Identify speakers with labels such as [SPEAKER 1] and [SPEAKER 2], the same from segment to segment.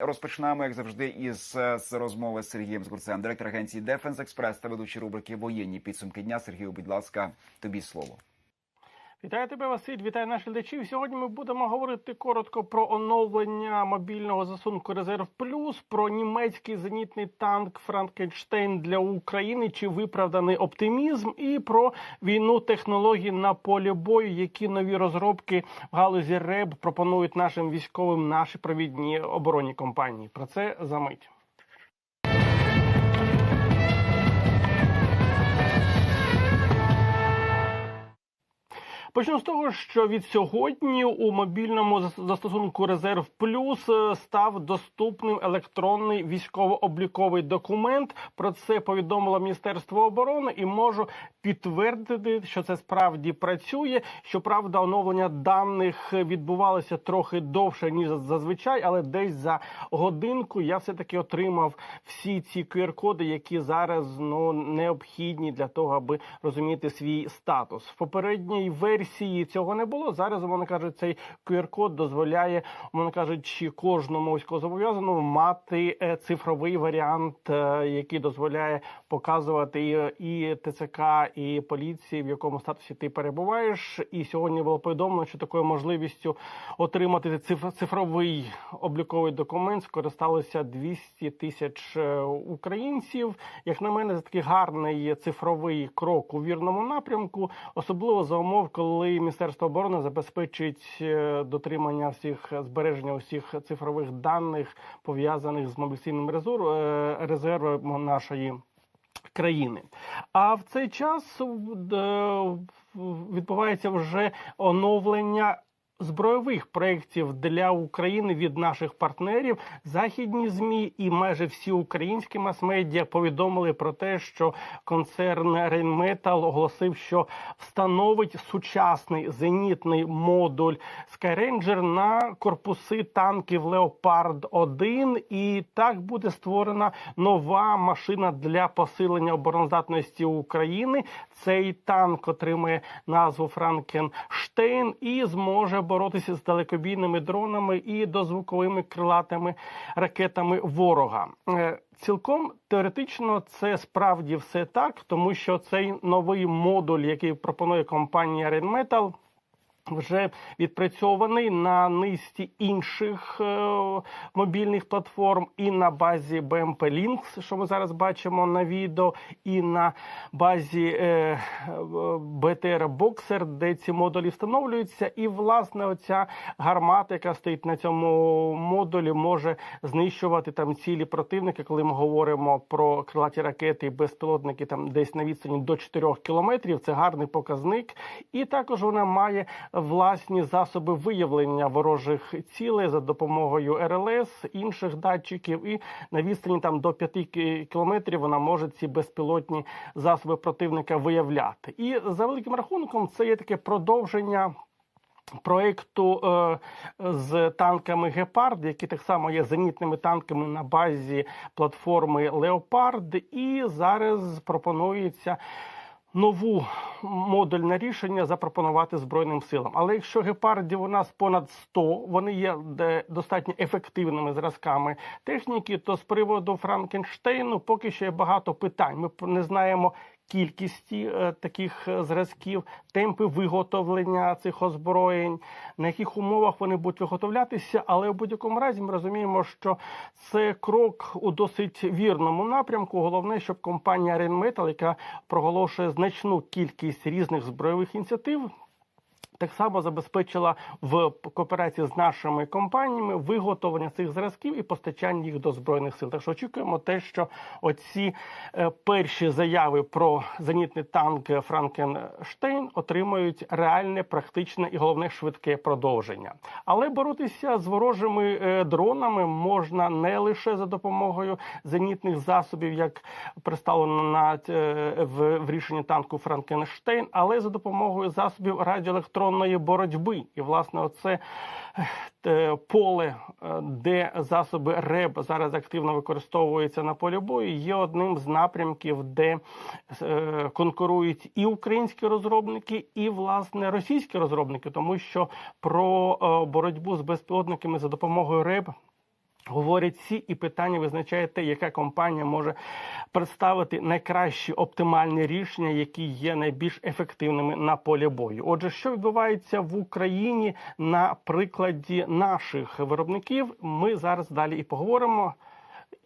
[SPEAKER 1] Розпочинаємо, як завжди, із е, з розмови з Сергієм Згурцем, директор агенції Дефенс Експрес та ведучий рубрики Воєнні підсумки дня. Сергію, будь ласка, тобі слово.
[SPEAKER 2] Вітаю тебе, Василь, вітаю наших глядачів. Сьогодні ми будемо говорити коротко про оновлення мобільного засунку Резерв Плюс, про німецький зенітний танк Франкенштейн для України, чи виправданий оптимізм, і про війну технологій на полі бою, які нові розробки в галузі РЕБ пропонують нашим військовим наші провідні оборонні компанії. Про це за мить. Почну з того, що від сьогодні у мобільному застосунку Резерв Плюс е, став доступним електронний військово-обліковий документ. Про це повідомило Міністерство оборони і можу підтвердити, що це справді працює. Щоправда, оновлення даних відбувалося трохи довше ніж зазвичай, але десь за годинку я все таки отримав всі ці QR-коди, які зараз ну необхідні для того, аби розуміти свій статус. В попередній версії цього не було. Зараз вони кажуть, цей QR-код дозволяє, вони кажуть, кожному військовозобов'язаному мати е, цифровий варіант, е, який дозволяє показувати і, ТЦК, і поліції, в якому статусі ти перебуваєш. І сьогодні було повідомлено, що такою можливістю отримати циф- цифровий обліковий документ скористалися 200 тисяч е, українців. Як на мене, це такий гарний цифровий крок у вірному напрямку, особливо за умов, коли Міністерство оборони забезпечить е, дотримання всіх збереження усіх цифрових даних пов'язаних з мобільним е, резервом нашої. Країни, а в цей час е, відбувається вже оновлення збройових проєктів для України від наших партнерів. Західні змі і майже всі українські мас-медіа повідомили про те, що концерн Rheinmetall оголосив, що встановить сучасний зенітний модуль Skyranger на корпуси танків Leopard 1 і так буде створена нова машина для посилення обороноздатності України. Цей танк отримає назву Франкенштейн і зможе боротися з далекобійними дронами і дозвуковими крилатими ракетами ворога. Е, Цілком теоретично це справді все так, тому що цей новий модуль, який пропонує компанія Rheinmetall, вже відпрацьований на низці інших е, мобільних платформ і на базі BMP Links, що ми зараз бачимо на відео, і на базі е, BTR Boxer, де ці модулі встановлюються. І власне оця гармата, яка стоїть на цьому модулі, може знищувати там цілі противники, коли ми говоримо про крилаті ракети і безпілотники там десь на відстані до 4 кілометрів. Це гарний показник, і також вона має власні засоби виявлення ворожих цілей за допомогою РЛС, інших датчиків, і на відстані там до 5 кілометрів вона може ці безпілотні засоби противника виявляти. І за великим рахунком це є таке продовження. Проекту е, з танками Гепард, які так само є зенітними танками на базі платформи Леопард, і зараз пропонується нову модульне рішення запропонувати збройним силам. Але якщо гепардів у нас понад 100, вони є достатньо ефективними зразками техніки, то з приводу Франкенштейну поки що є багато питань. Ми не знаємо. Кількісті е, таких е, зразків, темпи виготовлення цих озброєнь, на яких умовах вони будуть виготовлятися, але в будь-якому разі ми розуміємо, що це крок у досить вірному напрямку. Головне, щоб компанія Rheinmetall, яка проголошує значну кількість різних збройових ініціатив, так само забезпечила в кооперації з нашими компаніями виготовлення цих зразків і постачання їх до збройних сил. Так що очікуємо те, що оці е, перші заяви про зенітний танк Франкенштейн отримають реальне, практичне і головне швидке продовження. Але боротися з ворожими е, дронами можна не лише за допомогою зенітних засобів, як представлено на е, в, рішенні танку Франкенштейн, але за допомогою засобів радіоелектронної боротьби. І власне, оце поле, е, де засоби РЕБ зараз активно використовуються на полі бою, є одним з напрямків, де е, конкурують і українські розробники, і власне російські розробники, тому що про е, боротьбу з безпілотниками за допомогою РЕБ Говорять всі, і питання визначає те, яка компанія може представити найкращі оптимальні рішення, які є найбільш ефективними на полі бою. Отже, що відбувається в Україні на прикладі наших виробників, ми зараз далі і поговоримо.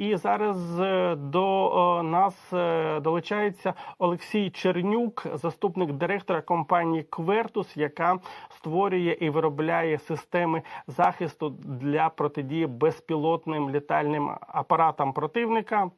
[SPEAKER 2] І зараз е, до е, нас е, долучається Олексій Чернюк, заступник директора компанії Квертус, яка створює і виробляє системи захисту для протидії безпілотним літальним апаратам противника.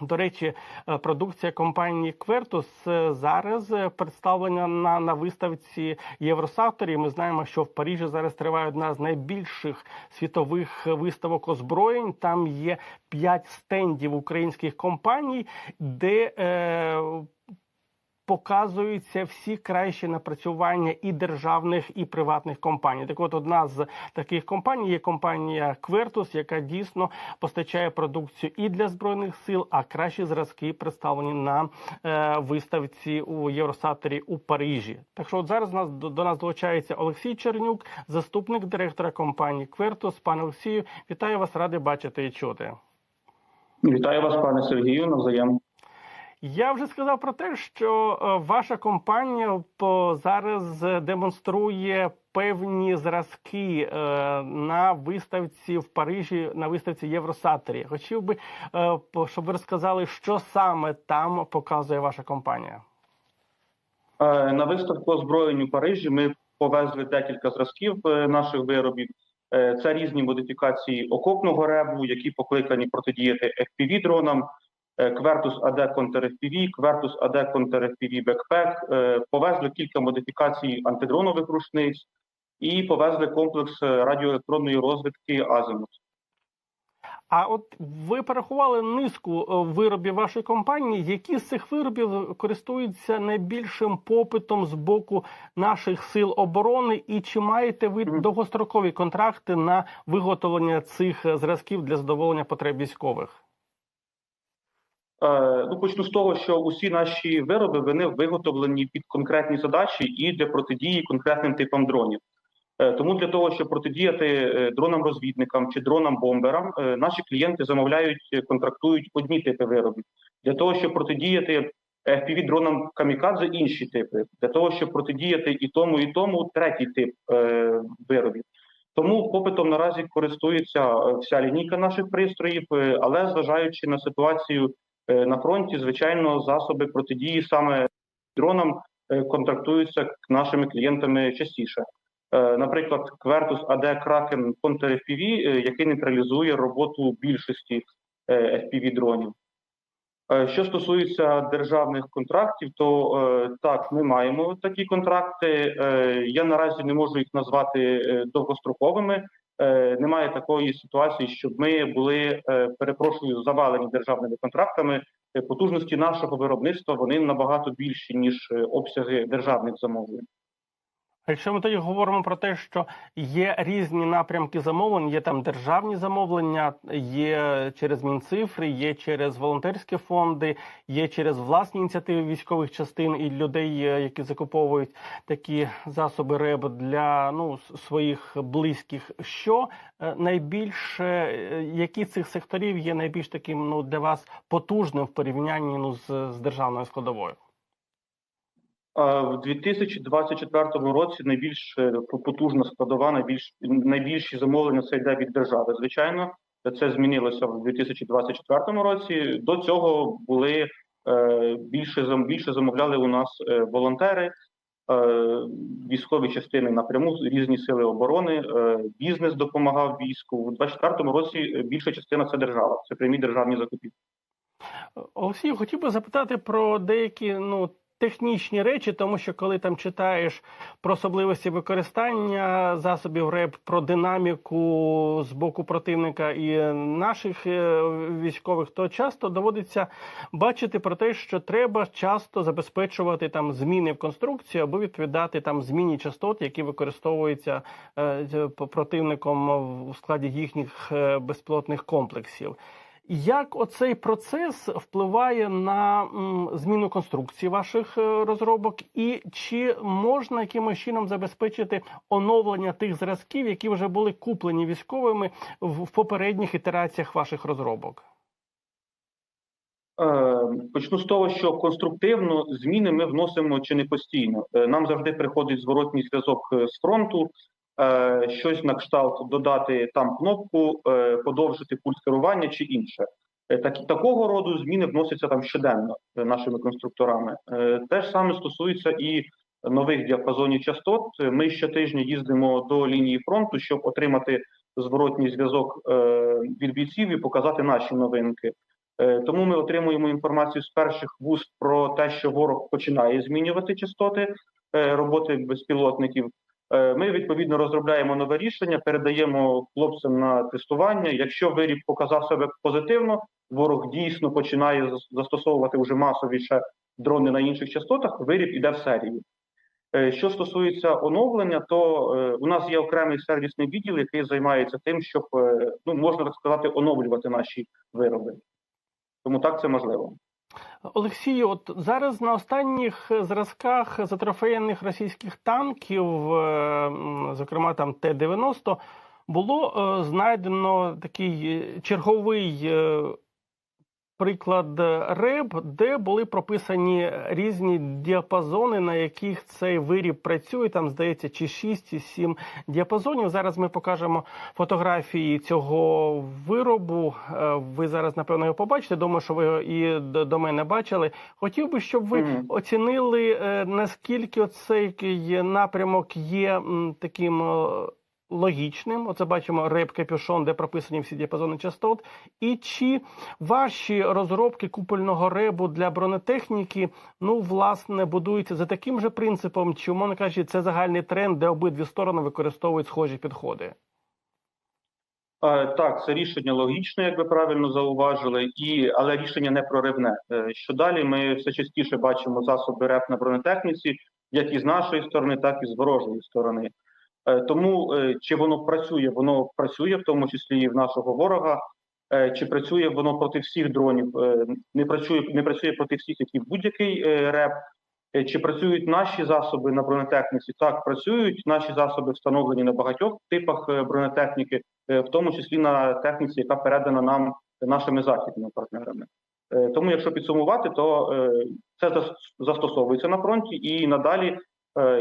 [SPEAKER 2] До речі, е, продукція компанії Квертус е, зараз е, представлена на, на виставці Євросавторі. Ми знаємо, що в Парижі зараз триває одна з найбільших світових виставок озброєнь. Там є п'ять стендів українських компаній, де е, показуються всі кращі напрацювання і державних, і приватних компаній. Так, от одна з таких компаній є компанія Квертус, яка дійсно постачає продукцію і для збройних сил, а кращі зразки представлені на е, виставці у Євросаторі у Парижі. Так що, от зараз нас до, нас долучається Олексій Чернюк, заступник директора компанії Квертус. Пане Олексію, вітаю вас, радий бачити і чути.
[SPEAKER 3] Вітаю вас, пане Сергію. Навзаєм.
[SPEAKER 2] Я вже сказав про те, що е, ваша компанія зараз демонструє певні зразки е, на виставці в Парижі, на виставці Євросаторі. Хотів би, е, щоб ви розказали, що саме там показує ваша компанія.
[SPEAKER 3] На виставку озброєнь у Парижі ми повезли декілька зразків наших виробів. Це різні модифікації окопного ребу, які покликані протидіяти FPV-дронам, е, Quertus AD Counter FPV, Quertus AD Counter FPV Backpack. Е, Повезли кілька модифікацій антидронових рушниць і повезли комплекс е, радіоелектронної розвідки Азимут.
[SPEAKER 2] А от ви порахували низку е, виробів вашої компанії. Які з цих виробів користуються найбільшим попитом з боку наших сил оборони, і чи маєте ви довгострокові контракти на виготовлення цих е, зразків для задоволення потреб військових?
[SPEAKER 3] Е, Ну, почну з того, що усі наші вироби вони виготовлені під конкретні задачі і для протидії конкретним типам дронів. Е, Тому для того, щоб протидіяти е, дронам-розвідникам чи дронам-бомберам, наші клієнти замовляють, контрактують одні типи виробів. Для того, щоб протидіяти fpv дронам камікадзе інші типи. Для того, щоб протидіяти і тому, і тому третій тип виробів. Тому попитом наразі користується вся лінійка наших пристроїв, але зважаючи на ситуацію на фронті, звичайно, засоби протидії саме дронам е, контрактуються нашими клієнтами частіше. Е, Наприклад, Quertus AD Kraken Counter FPV, е, який нейтралізує роботу більшості е, FPV дронів. Е, Що стосується державних контрактів, то е, так, ми маємо такі контракти. Е, Я наразі не можу їх назвати е, довгостроковими. Е, Немає такої ситуації, щоб ми були, е, перепрошую, завалені державними контрактами. Е, Потужності нашого виробництва вони набагато більші ніж обсяги державних замовлень.
[SPEAKER 2] Якщо ми тоді говоримо про те, що є різні напрямки замовлень, є там державні замовлення, є через Мінцифри, є через волонтерські фонди, є через власні ініціативи військових частин і людей, е, які закуповують такі засоби РЕБ для ну своїх близьких. Що е, найбільше, е, які цих секторів є найбільш таким ну для вас потужним в порівнянні ну з, з державною складовою?
[SPEAKER 3] В 2024 році найбільш е, потужна складова, найбільш найбільші замовлення це йде від держави. Звичайно, це змінилося в 2024 році. До цього були е, більше більше замовляли у нас е, волонтери, військові частини напряму, різні сили оборони, бізнес допомагав війську. У 2024 році більша частина це держава, це прямі державні закупівлі.
[SPEAKER 2] Олексію, хотів би запитати про деякі ну технічні речі, тому що коли там читаєш про особливості використання засобів РЕП, про динаміку з боку противника і наших е, військових, то часто доводиться бачити про те, що треба часто забезпечувати там зміни в конструкції, аби відповідати там зміні частот, які використовуються е, противником в складі їхніх е, безпілотних комплексів. Як оцей процес впливає на зміну конструкції ваших е, розробок, і чи можна якимось чином забезпечити оновлення тих зразків, які вже були куплені військовими в, попередніх ітераціях ваших розробок?
[SPEAKER 3] Е, Почну з того, що конструктивно зміни ми вносимо чи не постійно. Е, Нам завжди приходить зворотній зв'язок з фронту, щось на кшталт додати там кнопку, е, подовжити пульс керування чи інше. Е, Так, такого роду зміни вносяться там щоденно е, нашими конструкторами. Е, Те ж саме стосується і нових діапазонів частот. Е, Ми щотижня їздимо до лінії фронту, щоб отримати зворотній зв'язок е, від бійців і показати наші новинки. Е, Тому ми отримуємо інформацію з перших вуст про те, що ворог починає змінювати частоти е, роботи безпілотників. Е, Ми відповідно розробляємо нове рішення, передаємо хлопцям на тестування. Якщо виріб показав себе позитивно, ворог дійсно починає застосовувати вже масовіше дрони на інших частотах. Виріб іде в серію. Е, Що стосується оновлення, то е, у нас є окремий сервісний відділ, який займається тим, щоб ну можна так сказати, оновлювати наші вироби. Тому так це можливо.
[SPEAKER 2] Олексію, от зараз на останніх зразках затрофеєних російських танків, е, зокрема там Т-90, було е, знайдено такий черговий е, приклад РЕБ, де були прописані різні діапазони, на яких цей виріб працює. Там здається, чи 6, чи 7 діапазонів. Зараз ми покажемо фотографії цього виробу. Е, Ви зараз напевно його побачите. Думаю, що ви його і до мене бачили. Хотів би, щоб ви
[SPEAKER 3] Мгм.
[SPEAKER 2] оцінили е, наскільки цей напрямок є таким. Логічним, оце бачимо реп капюшон, де прописані всі діапазони частот. І чи ваші розробки купольного ребу для бронетехніки, ну власне, будуються за таким же принципом, чи умовно кажучи, це загальний тренд, де обидві сторони використовують схожі підходи?
[SPEAKER 3] Так, це рішення логічне, як ви правильно зауважили, і але рішення не проривне. Е, Що далі ми все частіше бачимо засоби РЕП на бронетехніці, як і з нашої сторони, так і з ворожої сторони. Е, Тому е, чи воно працює, воно працює, в тому числі і в нашого ворога. Е, Чи працює воно проти всіх дронів? Не працює, не працює проти всіх, які будь-який РЕП. Чи працюють наші засоби на бронетехніці? Так, працюють. Наші засоби встановлені на багатьох типах бронетехніки, в тому числі на техніці, яка передана нам нашими західними партнерами. Тому, якщо підсумувати, то це зас- застосовується на фронті, і надалі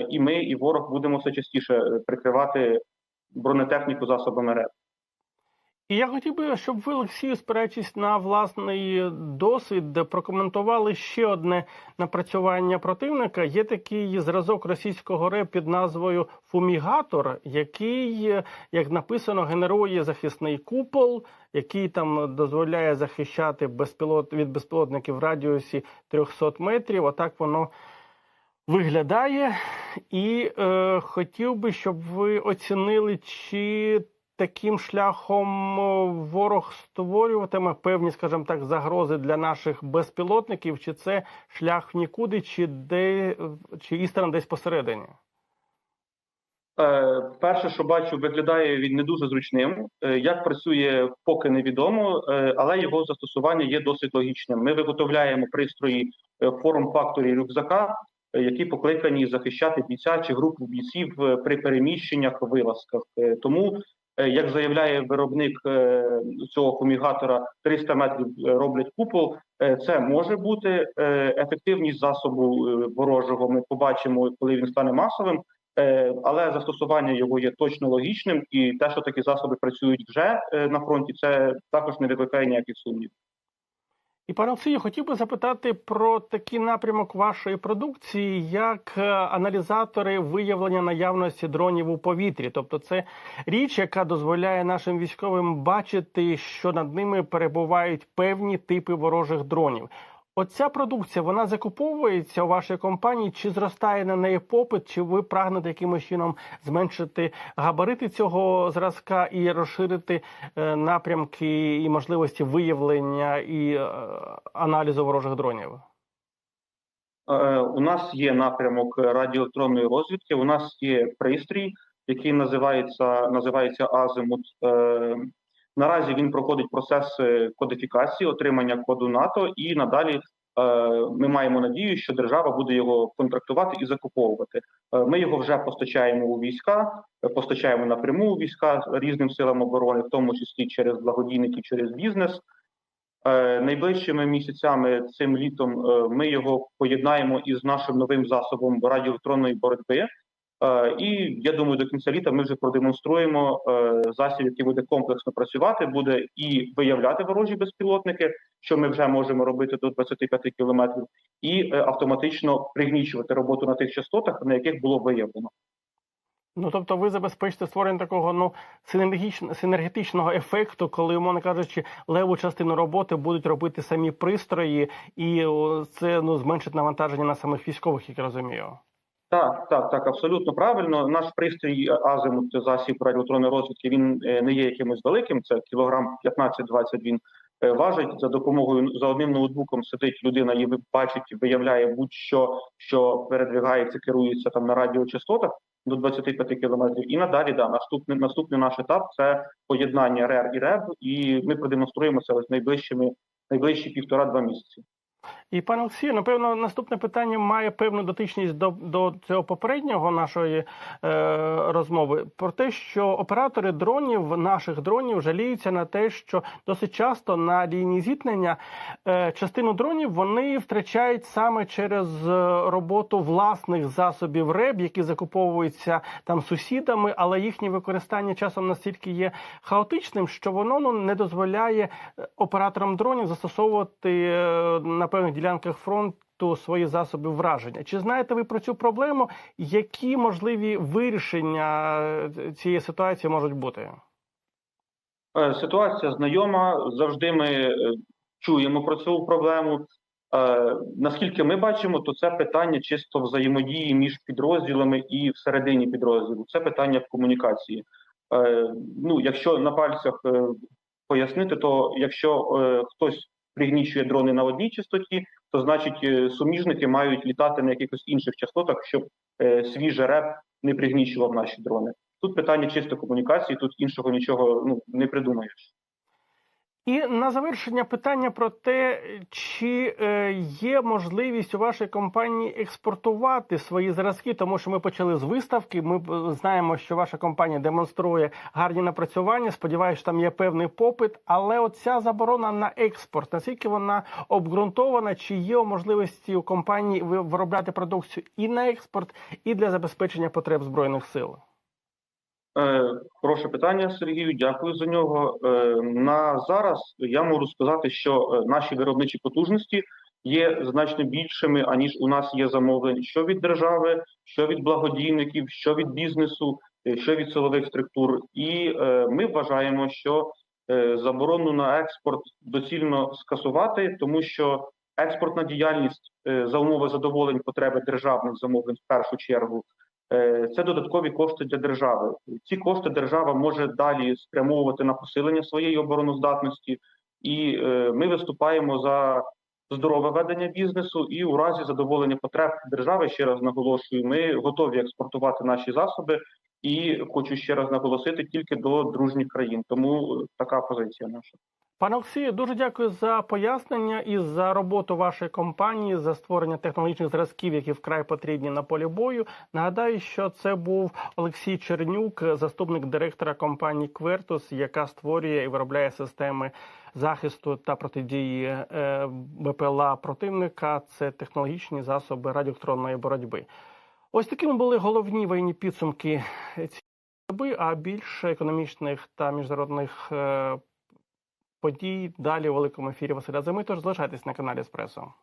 [SPEAKER 3] і ми, і ворог будемо все частіше е, прикривати бронетехніку засобами РЕП.
[SPEAKER 2] І я хотів би, щоб ви, Олексію, спираючись на власний досвід, прокоментували ще одне напрацювання противника. Є такий зразок російського РЕП під назвою Фумігатор, який, як написано, генерує захисний купол, який там дозволяє захищати безпілот від безпілотників в радіусі 300 метрів. Отак воно. Виглядає, і е, хотів би, щоб ви оцінили, чи таким шляхом ворог створюватиме певні, скажімо так, загрози для наших безпілотників, чи це шлях в нікуди, чи де чи істина десь посередині?
[SPEAKER 3] Е, Перше, що бачу, виглядає він не дуже зручним. Е, Як працює, поки невідомо, е, але його застосування є досить логічним. Ми виготовляємо пристрої е, форм-факторі рюкзака, які покликані захищати бійця чи групу бійців е, при переміщеннях, вилазках. Е, Тому, е, як заявляє виробник е, цього фумігатора, 300 метрів е, роблять купол. Е, Це може бути Е, ефективність засобу е, ворожого. Ми побачимо, коли він стане масовим. Е, але застосування його є точно логічним, і те, що такі засоби працюють вже е, на фронті, це також не викликає ніяких сумнів.
[SPEAKER 2] І пане Олексію, хотів би запитати про такий напрямок вашої продукції, як е, аналізатори виявлення наявності дронів у повітрі. Тобто, це річ, яка дозволяє нашим військовим бачити, що над ними перебувають певні типи ворожих дронів. Оця продукція вона закуповується у вашій компанії, чи зростає на неї попит, чи ви прагнете якимось чином зменшити габарити цього зразка і розширити е, напрямки і можливості виявлення і е, аналізу ворожих дронів?
[SPEAKER 3] Е, У нас є напрямок радіоелектронної розвідки. У нас є пристрій, який називається називається Азимут. Наразі він проходить процес е, кодифікації, отримання коду НАТО, і надалі е, ми маємо надію, що держава буде його контрактувати і закуповувати. Е, Ми його вже постачаємо у війська, постачаємо напряму у війська різним силам оборони, в тому числі через благодійників, через бізнес. Найближчими місяцями цим літом ми його поєднаємо із нашим новим засобом радіоелектронної боротьби. Е, І я думаю, до кінця літа ми вже продемонструємо е, засіб, який буде комплексно працювати, буде і виявляти ворожі безпілотники, що ми вже можемо робити до 25 кілометрів, і е, автоматично пригнічувати роботу на тих частотах, на яких було виявлено.
[SPEAKER 2] Ну тобто, ви забезпечите створення такого ну синергетичного ефекту, коли, умовно кажучи, леву частину роботи будуть робити самі пристрої, і це ну зменшить навантаження на самих військових, як я розумію.
[SPEAKER 3] Так, так, так, абсолютно правильно. Наш пристрій Азимут, засіб радіоелектронної розвідки, він е, не є якимось великим. Це кілограм 15-20 він е, важить. За допомогою за одним ноутбуком сидить людина і бачить, виявляє будь-що, що передвигається, керується там на радіочастотах до 25 кілометрів. І надалі да, наступний наступний наш етап це поєднання РЕР і РЕБ, і ми продемонструємо це ось найближчими найближчі півтора-два місяці.
[SPEAKER 2] І пане Олексію, напевно, наступне питання має певну дотичність до, до цього попереднього нашої е, розмови про те, що оператори дронів, наших дронів, жаліються на те, що досить часто на лінії зіткнення е, частину дронів вони втрачають саме через е, роботу власних засобів РЕБ, які закуповуються там сусідами, але їхнє використання часом настільки є хаотичним, що воно ну не дозволяє е, операторам дронів застосовувати е, на певних ділянках фронту свої засоби враження. Чи знаєте ви про цю проблему? Які можливі вирішення е, цієї ситуації можуть бути?
[SPEAKER 3] Е, Ситуація знайома. Завжди ми е, чуємо про цю проблему. Наскільки ми бачимо, то це питання чисто взаємодії між підрозділами і всередині підрозділу. Це питання в комунікації. Ну, якщо на пальцях пояснити, то якщо хтось пригнічує дрони на одній частоті, то значить е, суміжники мають літати на якихось інших частотах, щоб е, свіжий реп не пригнічував наші дрони. Тут питання чисто комунікації, тут іншого нічого ну не придумаєш.
[SPEAKER 2] І на завершення питання про те, чи е, є можливість у вашій компанії експортувати свої зразки, тому що ми почали з виставки. Ми знаємо, що ваша компанія демонструє гарні напрацювання. Сподіваюся, там є певний попит. Але оця заборона на експорт, наскільки вона обґрунтована, чи є можливості у компанії виробляти продукцію і на експорт, і для забезпечення потреб збройних сил?
[SPEAKER 3] Е, Хороше питання, Сергію. Дякую за нього. Е, На зараз я можу сказати, що е, наші виробничі потужності є значно більшими, аніж у нас є замовлень, що від держави, що від благодійників, що від бізнесу, що від силових структур. І ми вважаємо, що заборону на експорт доцільно скасувати, тому що експортна діяльність за умови задоволень потреби державних замовлень в першу чергу. Е, Це додаткові кошти для держави. Ці кошти держава може далі спрямовувати на посилення своєї обороноздатності, і е, ми виступаємо за здорове ведення бізнесу. І у разі задоволення потреб держави, ще раз наголошую, ми готові експортувати наші засоби. І хочу ще раз наголосити тільки до дружніх країн. Тому е, така позиція наша.
[SPEAKER 2] Пане Олексію, дуже дякую за пояснення і за роботу вашої компанії за створення технологічних зразків, які вкрай потрібні на полі бою. Нагадаю, що це був Олексій Чернюк, заступник директора компанії Квертус, яка створює і виробляє системи захисту та протидії е, БПЛА противника. Це технологічні засоби радіоелектронної боротьби. Ось такими були головні воєнні підсумки цієї доби, а більше економічних та міжнародних. Подій далі у великому ефірі Василя Зими. Залишайтесь на каналі Еспресо.